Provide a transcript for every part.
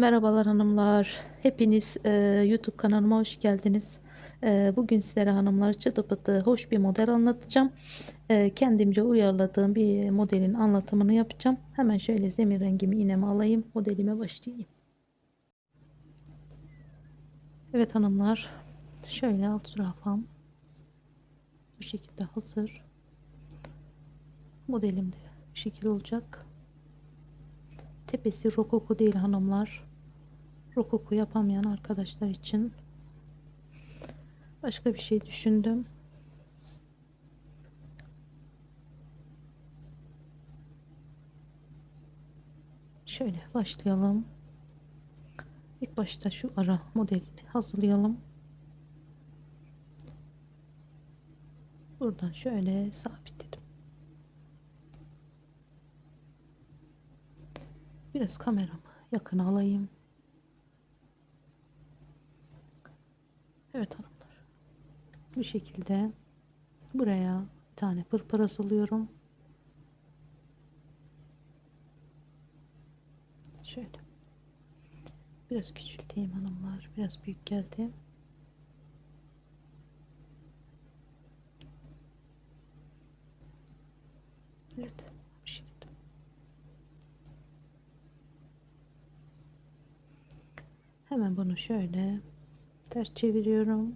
Merhabalar hanımlar. Hepiniz e, YouTube kanalıma hoş geldiniz. E, bugün sizlere hanımlar çıtı pıtı hoş bir model anlatacağım. E, kendimce uyarladığım bir modelin anlatımını yapacağım. Hemen şöyle zemin rengimi iğneme alayım. Modelime başlayayım. Evet hanımlar. Şöyle alt zürafam. Bu şekilde hazır. Modelim de bu şekilde olacak. Tepesi rokoko değil hanımlar. Rokoko yapamayan arkadaşlar için başka bir şey düşündüm. Şöyle başlayalım. İlk başta şu ara modelini hazırlayalım. Buradan şöyle sabitledim. Biraz kameramı yakına alayım. Evet hanımlar. Bu şekilde buraya bir tane pırpır asılıyorum. Şöyle. Biraz küçülteyim hanımlar. Biraz büyük geldi. Evet. Bu şekilde. Hemen bunu şöyle ters çeviriyorum.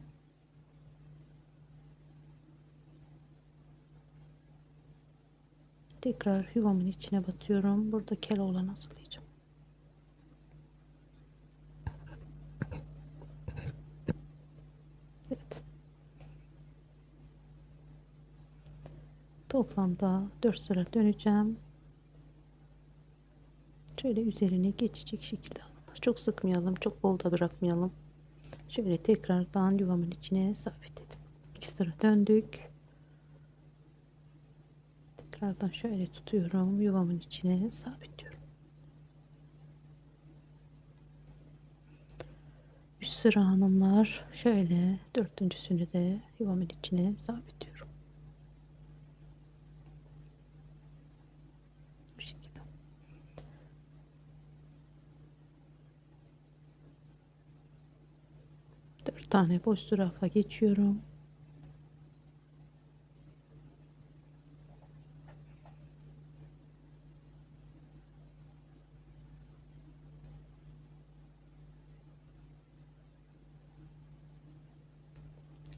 Tekrar yuvamın içine batıyorum. Burada kel olan asılayacağım. Evet. Toplamda 4 sıra döneceğim. Şöyle üzerine geçecek şekilde çok sıkmayalım, çok bol da bırakmayalım. Şöyle tekrardan yuvamın içine sabitledim. İki sıra döndük. Tekrardan şöyle tutuyorum. Yuvamın içine sabitliyorum. Üç sıra hanımlar şöyle dördüncüsünü de yuvamın içine sabitliyorum. Bu şekilde. Dört tane boş zürafa geçiyorum.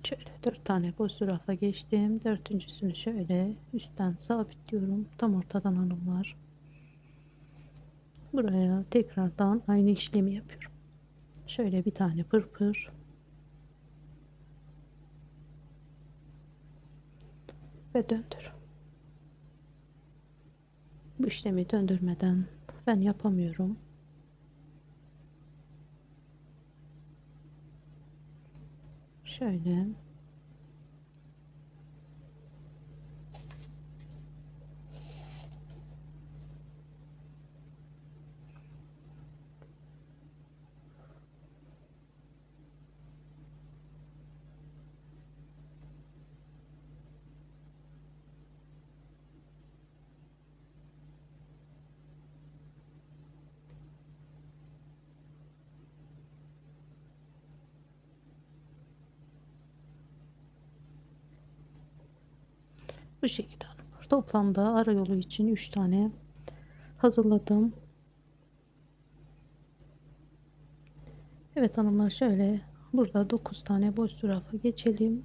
Şöyle dört tane boş zürafa geçtim. Dördüncüsünü şöyle üstten sabitliyorum. Tam ortadan hanımlar. Buraya tekrardan aynı işlemi yapıyorum. Şöyle bir tane pırpır. Ve döndür. Bu işlemi döndürmeden ben yapamıyorum. Şöyle. Bu şekilde hanımlar. Toplamda ara yolu için 3 tane hazırladım. Evet hanımlar şöyle burada 9 tane boş zürafa geçelim.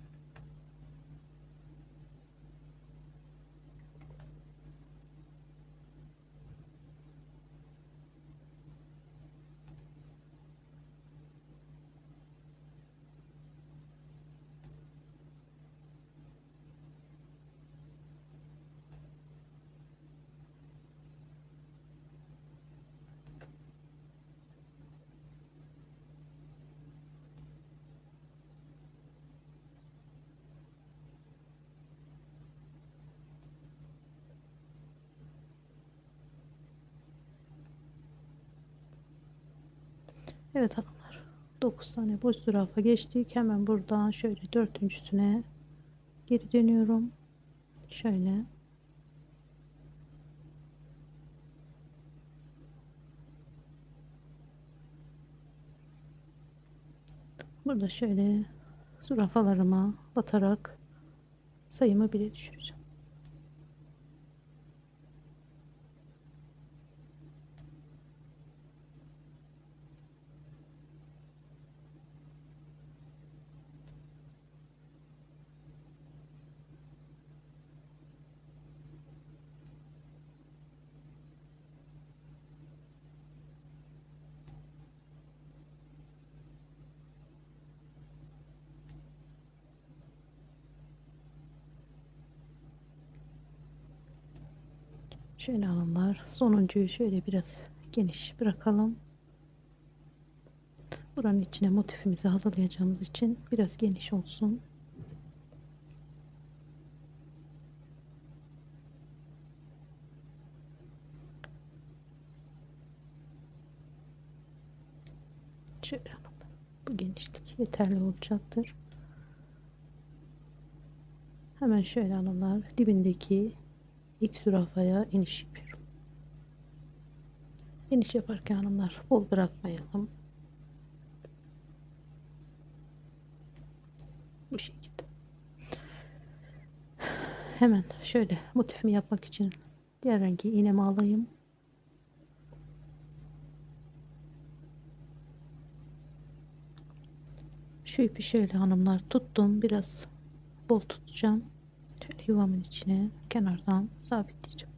Evet hanımlar 9 tane boş zürafa geçtik. Hemen buradan şöyle dörtüncüsüne geri dönüyorum. Şöyle. Burada şöyle zürafalarıma batarak sayımı bile düşüreceğim. Şöyle hanımlar sonuncuyu şöyle biraz geniş bırakalım. Buranın içine motifimizi hazırlayacağımız için biraz geniş olsun. Şöyle bu genişlik yeterli olacaktır. Hemen şöyle hanımlar dibindeki ilk zürafaya iniş yapıyorum. İniş yaparken hanımlar bol bırakmayalım. Bu şekilde. Hemen şöyle motifimi yapmak için diğer rengi iğnemi alayım. Şu ipi şöyle hanımlar tuttum. Biraz bol tutacağım. Yuvamın içine kenardan sabitleyeceğim.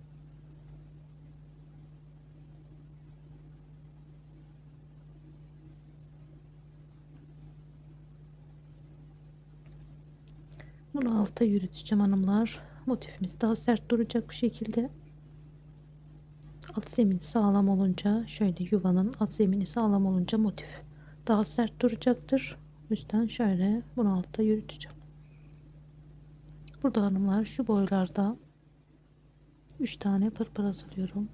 Bunu alta yürüteceğim hanımlar. Motifimiz daha sert duracak bu şekilde. Alt zemin sağlam olunca şöyle yuvanın alt zemini sağlam olunca motif daha sert duracaktır. O yüzden şöyle bunu alta yürüteceğim. Burada hanımlar şu boylarda 3 tane pırpır hazırlıyorum.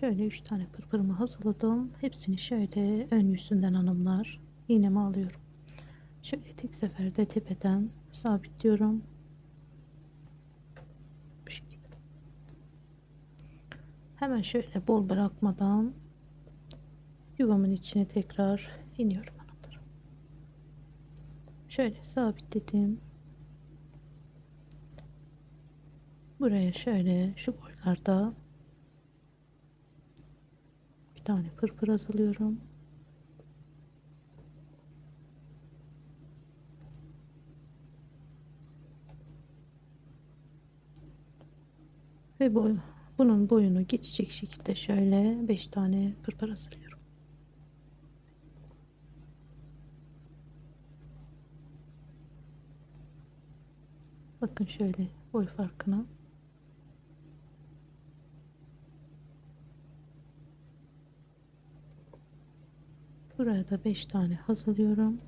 Şöyle 3 tane pırpırımı hazırladım. Hepsini şöyle ön yüzünden hanımlar iğnemi alıyorum. Şöyle tek seferde tepeden sabitliyorum. Bu şekilde. Hemen şöyle bol bırakmadan yuvamın içine tekrar iniyorum hanımlar. Şöyle sabitledim. Buraya şöyle şu boylarda tane pırpır hazırlıyorum. Ve boy, bunun boyunu geçecek şekilde şöyle 5 tane pırpır hazırlıyorum. Bakın şöyle boy farkına. Buraya da 5 tane hazırlıyorum.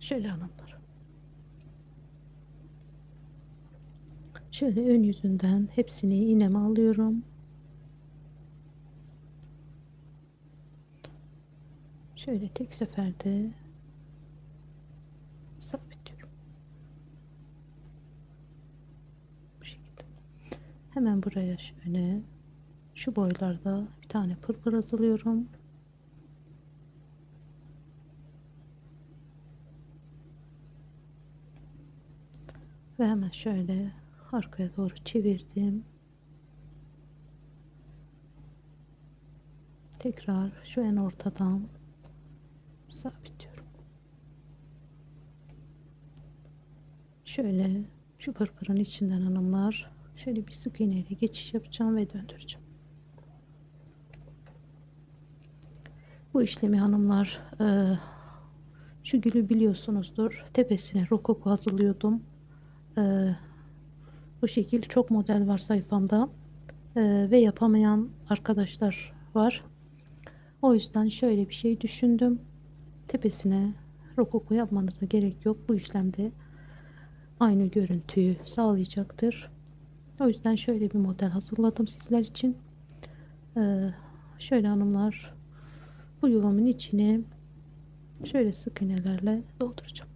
Şöyle hanımlar. Şöyle ön yüzünden hepsini iğneme alıyorum. Şöyle tek seferde sabitliyorum. Bu şekilde. Hemen buraya şöyle şu boylarda bir tane pırpır hazırlıyorum. Ve hemen şöyle arkaya doğru çevirdim. Tekrar şu en ortadan sabitliyorum. Şöyle şu pırpırın içinden hanımlar şöyle bir sık iğneyle geçiş yapacağım ve döndüreceğim. Bu işlemi hanımlar e, şu gülü biliyorsunuzdur. Tepesine rokoko hazırlıyordum. E, bu şekil çok model var sayfamda. E, ve yapamayan arkadaşlar var. O yüzden şöyle bir şey düşündüm. Tepesine rokoko yapmanıza gerek yok. Bu işlemde aynı görüntüyü sağlayacaktır. O yüzden şöyle bir model hazırladım sizler için. Ee, şöyle hanımlar bu yuvamın içine şöyle sık iğnelerle dolduracağım.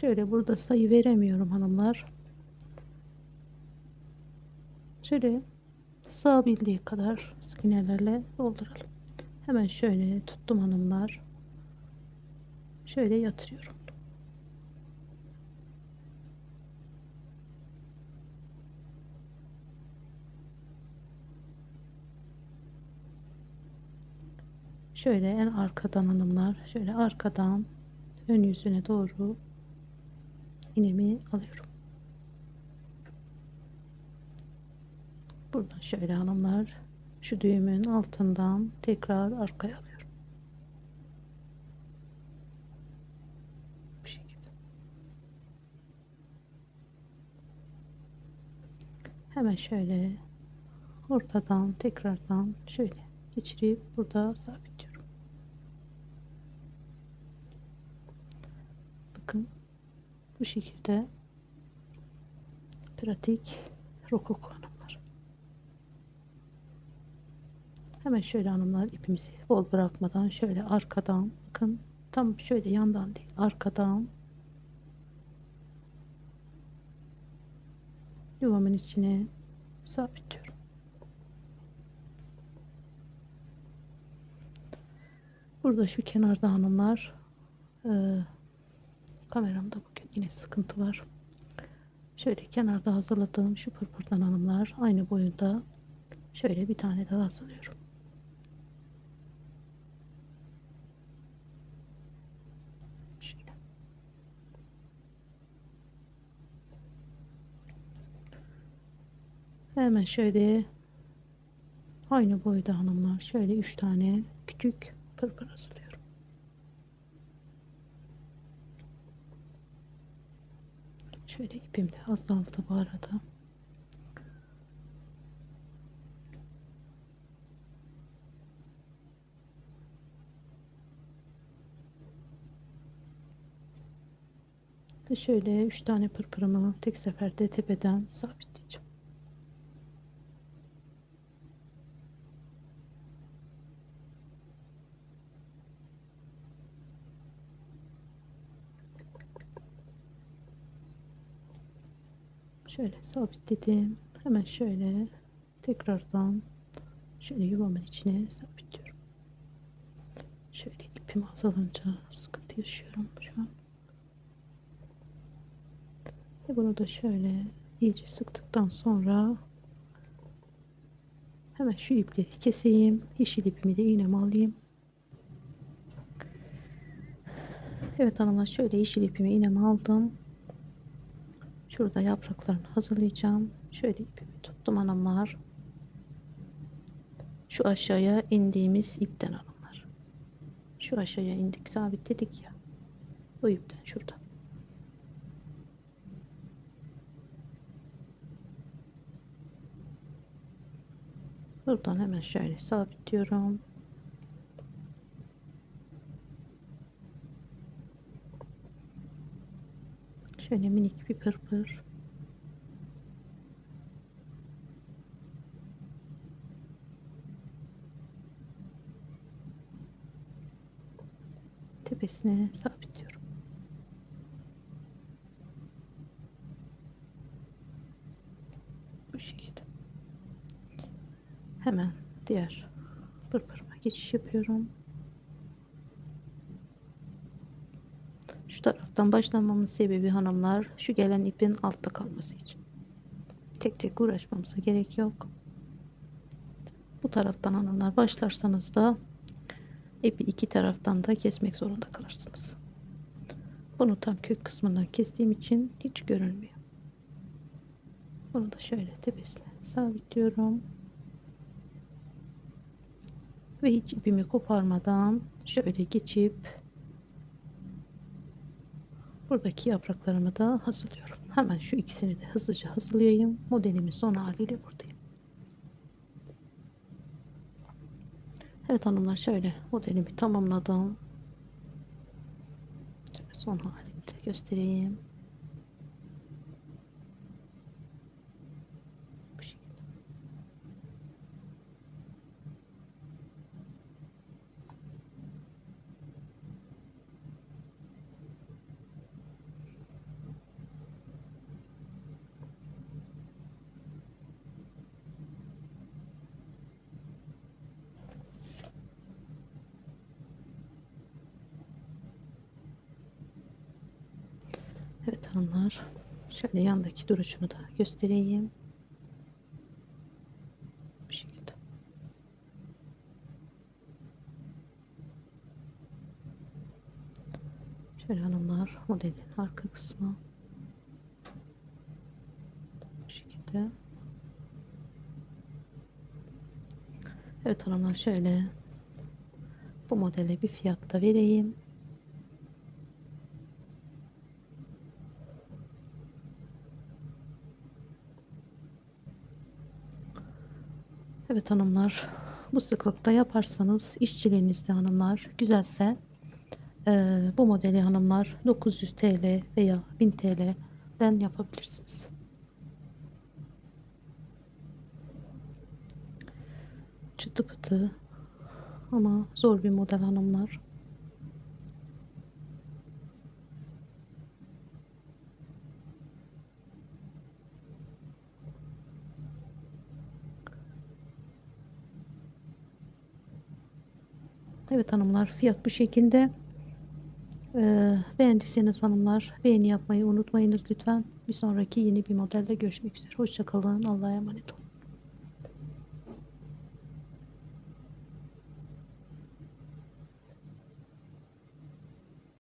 Şöyle burada sayı veremiyorum hanımlar. Şöyle sığabildiği kadar sık iğnelerle dolduralım. Hemen şöyle tuttum hanımlar. Şöyle yatırıyorum. Şöyle en arkadan hanımlar. Şöyle arkadan ön yüzüne doğru iğnemi alıyorum. Buradan şöyle hanımlar şu düğümün altından tekrar arkaya alıyorum. Bu şekilde. Hemen şöyle ortadan tekrardan şöyle geçirip burada sabitliyorum. Bakın bu şekilde pratik rokoko hanımlar. Hemen şöyle hanımlar ipimizi bol bırakmadan şöyle arkadan bakın tam şöyle yandan değil arkadan yuvamın içine sabitliyorum. Burada şu kenarda hanımlar e, kameramda yine sıkıntı var. Şöyle kenarda hazırladığım şu pırpırdan hanımlar aynı boyunda şöyle bir tane daha hazırlıyorum. Şöyle. Hemen şöyle aynı boyda hanımlar şöyle üç tane küçük pırpır hazırlıyorum. Şöyle ipim de azaldı bu arada. Ve şöyle üç tane pırpırımı tek seferde tepeden sabitleyeceğim. Şöyle sabitledim. Hemen şöyle tekrardan şöyle yuvamın içine sabitliyorum. Şöyle ipim azalınca sıkıntı yaşıyorum şu an. Ve bunu da şöyle iyice sıktıktan sonra hemen şu ipleri keseyim. Yeşil ipimi de iğnemi alayım. Evet hanımlar şöyle yeşil ipimi iğnemi aldım. Şurada yapraklarını hazırlayacağım. Şöyle ipimi tuttum hanımlar. Şu aşağıya indiğimiz ipten hanımlar. Şu aşağıya indik sabitledik ya. Bu ipten şurada. Buradan hemen şöyle sabitliyorum. Şöyle minik bir pırpır. Tepesine sabitliyorum. Bu şekilde. Hemen diğer pırpırıma geçiş yapıyorum. Şu taraftan başlamamın sebebi hanımlar şu gelen ipin altta kalması için. Tek tek uğraşmamıza gerek yok. Bu taraftan hanımlar başlarsanız da ipi iki taraftan da kesmek zorunda kalırsınız. Bunu tam kök kısmından kestiğim için hiç görünmüyor. Bunu da şöyle tepesine sabitliyorum. Ve hiç ipimi koparmadan şöyle geçip buradaki yapraklarımı da hazırlıyorum. Hemen şu ikisini de hızlıca hazırlayayım. Modelimin son haliyle buradayım. Evet hanımlar şöyle modelimi tamamladım. Şöyle son halini de göstereyim. Bu şekilde. Evet hanımlar. Şöyle yandaki duruşunu da göstereyim. Bu şekilde. Şöyle hanımlar modelin arka kısmı. Bu şekilde. Evet hanımlar şöyle bu modele bir fiyat da vereyim. Evet hanımlar bu sıklıkta yaparsanız işçiliğinizde hanımlar güzelse eee, bu modeli hanımlar 900 TL veya 1000 TL'den yapabilirsiniz. Çıtı pıtı ama zor bir model hanımlar. Evet hanımlar fiyat bu şekilde. Ee, beğendiyseniz hanımlar beğeni yapmayı unutmayınız lütfen. Bir sonraki yeni bir modelde görüşmek üzere. Hoşçakalın. Allah'a emanet olun.